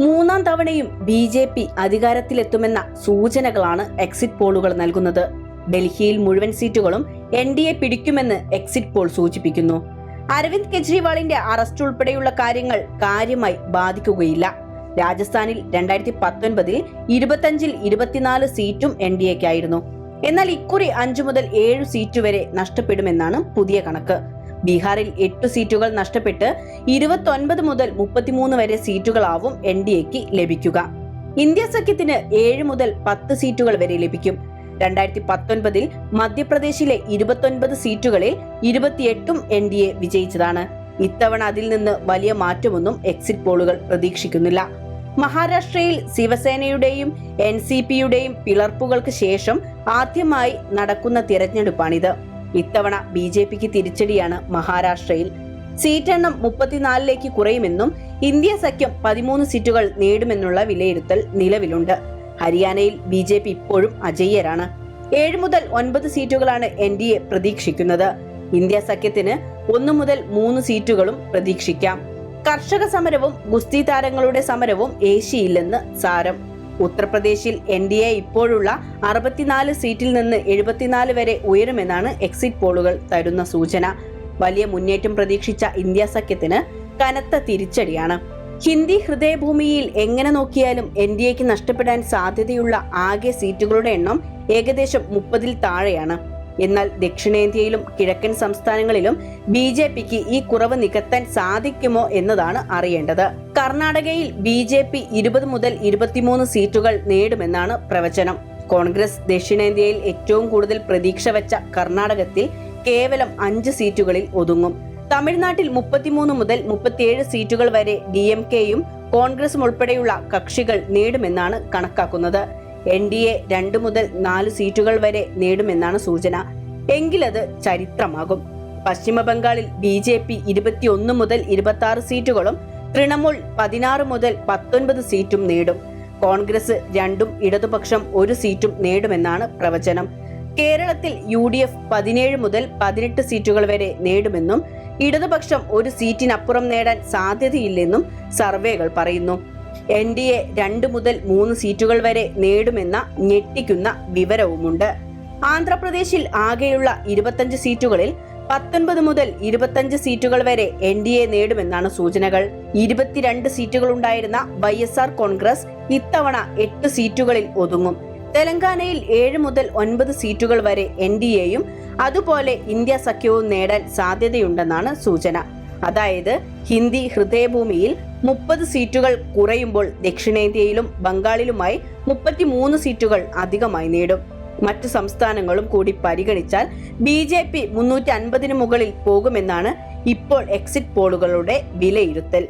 മൂന്നാം തവണയും B J P അധികാരത്തിലെത്തുമെന്ന സൂചനകളാണ് എക്സിറ്റ് പോളുകൾ നൽകുന്നത്. ഡൽഹിയിൽ മുഴുവൻ സീറ്റുകളും എൻ ഡി എ പിടിക്കുമെന്ന് എക്സിറ്റ് പോൾ സൂചിപ്പിക്കുന്നു. അരവിന്ദ് കെജ്രിവാളിന്റെ അറസ്റ്റ് ഉൾപ്പെടെയുള്ള കാര്യങ്ങൾ കാര്യമായി ബാധിക്കുകയില്ല. രാജസ്ഥാനിൽ രണ്ടായിരത്തി പത്തൊൻപതിൽ ഇരുപത്തഞ്ചിൽ ഇരുപത്തിനാല് സീറ്റും എൻ ഡി എക്കായിരുന്നു. എന്നാൽ ഇക്കുറി അഞ്ചു മുതൽ ഏഴ് സീറ്റ് വരെ നഷ്ടപ്പെടുമെന്നാണ് പുതിയ കണക്ക്. ബീഹാറിൽ എട്ട് സീറ്റുകൾ നഷ്ടപ്പെട്ട് ഇരുപത്തൊൻപത് മുതൽ മുപ്പത്തിമൂന്ന് വരെ സീറ്റുകളാവും എൻ ഡി എക്ക് ലഭിക്കുക. ഇന്ത്യ സഖ്യത്തിന് ഏഴ് മുതൽ പത്ത് സീറ്റുകൾ വരെ ലഭിക്കും. രണ്ടായിരത്തി പത്തൊൻപതിൽ മധ്യപ്രദേശിലെ ഇരുപത്തൊൻപത് സീറ്റുകളിൽ ഇരുപത്തിയെട്ടും എൻ ഡി എ വിജയിച്ചതാണ്. ഇത്തവണ അതിൽ നിന്ന് വലിയ മാറ്റമൊന്നും എക്സിറ്റ് പോളുകൾ പ്രതീക്ഷിക്കുന്നില്ല. മഹാരാഷ്ട്രയിൽ ശിവസേനയുടെയും എൻ സി പിയുടെയും പിളർപ്പുകൾക്ക് ശേഷം ആദ്യമായി നടക്കുന്ന തിരഞ്ഞെടുപ്പാണിത്. ഇത്തവണ ബി ജെ പിക്ക് തിരിച്ചടിയാണ് മഹാരാഷ്ട്രയിൽ. സീറ്റ് എണ്ണം മുപ്പത്തിനാലിലേക്ക് കുറയുമെന്നും ഇന്ത്യ സഖ്യം പതിമൂന്ന് സീറ്റുകൾ നേടുമെന്നുള്ള വിലയിരുത്തൽ നിലവിലുണ്ട്. ഹരിയാനയിൽ ബി ജെ പി ഇപ്പോഴും അജയ്യരാണ്. ഏഴ് മുതൽ ഒൻപത് സീറ്റുകളാണ് എൻ ഡി എ പ്രതീക്ഷിക്കുന്നത്. ഇന്ത്യ സഖ്യത്തിന് ഒന്ന് മുതൽ മൂന്ന് സീറ്റുകളും പ്രതീക്ഷിക്കാം. കർഷക സമരവും ഗുസ്തി താരങ്ങളുടെ സമരവും ഏഷ്യയില്ലെന്ന് സാരം. ഉത്തർപ്രദേശിൽ എൻ ഡി എ ഇപ്പോഴുള്ള അറുപത്തിനാല് സീറ്റിൽ നിന്ന് എഴുപത്തിനാല് വരെ ഉയരുമെന്നാണ് എക്സിറ്റ് പോളുകൾ തരുന്ന സൂചന. വലിയ മുന്നേറ്റം പ്രതീക്ഷിച്ച ഇന്ത്യ സഖ്യത്തിന് കനത്ത തിരിച്ചടിയാണ്. ഹിന്ദി ഹൃദയഭൂമിയിൽ എങ്ങനെ നോക്കിയാലും എൻ ഡി എക്ക് നഷ്ടപ്പെടാൻ സാധ്യതയുള്ള ആകെ സീറ്റുകളുടെ എണ്ണം ഏകദേശം മുപ്പതിൽ താഴെയാണ്. എന്നാൽ ദക്ഷിണേന്ത്യയിലും കിഴക്കൻ സംസ്ഥാനങ്ങളിലും ബി ജെ പിക്ക് ഈ കുറവ് നികത്താൻ സാധിക്കുമോ എന്നതാണ് അറിയേണ്ടത്. കർണാടകയിൽ ബി ജെ പി ഇരുപത് മുതൽ ഇരുപത്തിമൂന്ന് സീറ്റുകൾ നേടുമെന്നാണ് പ്രവചനം. കോൺഗ്രസ് ദക്ഷിണേന്ത്യയിൽ ഏറ്റവും കൂടുതൽ പ്രതീക്ഷ വെച്ച കർണാടകത്തിൽ കേവലം അഞ്ച് സീറ്റുകളിൽ ഒതുങ്ങും. തമിഴ്നാട്ടിൽ മുപ്പത്തിമൂന്ന് മുതൽ മുപ്പത്തിയേഴ് സീറ്റുകൾ വരെ ഡി എം കെയും കോൺഗ്രസും ഉൾപ്പെടെയുള്ള കക്ഷികൾ നേടുമെന്നാണ് കണക്കാക്കുന്നത്. എൻ ഡി എ രണ്ട് മുതൽ നാല് സീറ്റുകൾ വരെ നേടുമെന്നാണ് സൂചന. എങ്കിലത് ചരിത്രമാകും. പശ്ചിമ ബംഗാളിൽ ബി ജെ പി ഇരുപത്തിയൊന്ന് മുതൽ ഇരുപത്തി ആറ് സീറ്റുകളും തൃണമൂൽ പതിനാറ് മുതൽ പത്തൊൻപത് സീറ്റും നേടും. കോൺഗ്രസ് രണ്ടും ഇടതുപക്ഷം ഒരു സീറ്റും നേടുമെന്നാണ് പ്രവചനം. കേരളത്തിൽ യു ഡി എഫ് പതിനേഴ് മുതൽ പതിനെട്ട് സീറ്റുകൾ വരെ നേടുമെന്നും ഇടതുപക്ഷം ഒരു സീറ്റിനപ്പുറം നേടാൻ സാധ്യതയില്ലെന്നും സർവേകൾ പറയുന്നു. എൻ ഡി എ രണ്ട് മുതൽ മൂന്ന് സീറ്റുകൾ വരെ നേടുമെന്ന ഞെട്ടിക്കുന്ന വിവരവുമുണ്ട്. ആന്ധ്രാപ്രദേശിൽ ആകെയുള്ള ഇരുപത്തഞ്ച് സീറ്റുകളിൽ പത്തൊൻപത് മുതൽ ഇരുപത്തഞ്ച് സീറ്റുകൾ വരെ എൻ ഡി എ നേടുമെന്നാണ് സൂചനകൾ. ഇരുപത്തിരണ്ട് സീറ്റുകളുണ്ടായിരുന്ന വൈ എസ് ആർ കോൺഗ്രസ് ഇത്തവണ എട്ട് സീറ്റുകളിൽ ഒതുങ്ങും. തെലങ്കാനയിൽ ഏഴ് മുതൽ ഒൻപത് സീറ്റുകൾ വരെ എൻ ഡി എയും അതുപോലെ ഇന്ത്യ സഖ്യവും നേടാൻ സാധ്യതയുണ്ടെന്നാണ് സൂചന. അതായത് ഹിന്ദി ഹൃദയഭൂമിയിൽ മുപ്പത് സീറ്റുകൾ കുറയുമ്പോൾ ദക്ഷിണേന്ത്യയിലും ബംഗാളിലുമായി മുപ്പത്തിമൂന്ന് സീറ്റുകൾ അധികമായി നേടും. മറ്റു സംസ്ഥാനങ്ങളും കൂടി പരിഗണിച്ചാൽ ബി ജെ പി മുന്നൂറ്റി അൻപതിന് മുകളിൽ പോകുമെന്നാണ് ഇപ്പോൾ എക്സിറ്റ് പോളുകളുടെ വിലയിരുത്തൽ.